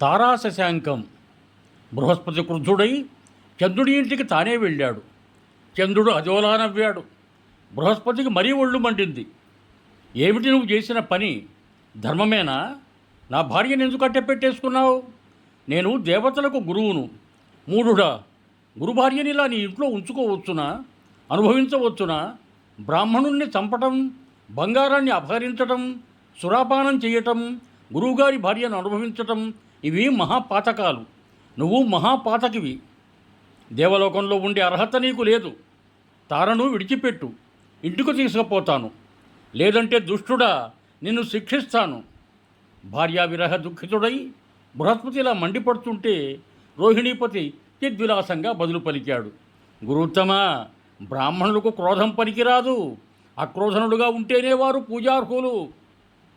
తారాశశాంకం. బృహస్పతి క్రుద్ధుడై చంద్రుడి ఇంటికి తానే వెళ్ళాడు. చంద్రుడు అజోలా నవ్వాడు. బృహస్పతికి మరీ ఒళ్ళు మండింది. ఏమిటి నువ్వు చేసిన పని? ధర్మమేనా? నా భార్యను ఎందుకు అట్టెపెట్టేసుకున్నావు నేను దేవతలకు గురువును. మూఢుడా గురుభార్యని ఇలా నీ ఇంట్లో ఉంచుకోవచ్చునా? అనుభవించవచ్చునా? బ్రాహ్మణుణ్ణి చంపటం బంగారాన్ని అపహరించటం సురాపానం చేయటం గురువుగారి భార్యను అనుభవించటం ఇవి మహాపాతకాలు. నువ్వు మహాపాతకివి. దేవలోకంలో ఉండే అర్హత నీకు లేదు. తారను విడిచిపెట్టు. ఇంటికి తీసుకుపోతాను. లేదంటే దుష్టుడా నిన్ను శిక్షిస్తాను. భార్యా విరహ దుఃఖితుడై బృహస్పతి ఇలా మండిపడుతుంటే రోహిణీపతి చిద్విలాసంగా బదులు పలికాడు. గురుత్తమ బ్రాహ్మణులకు క్రోధం పనికిరాదు. అక్రోధనుడుగా ఉంటేనే వారు పూజార్హులు.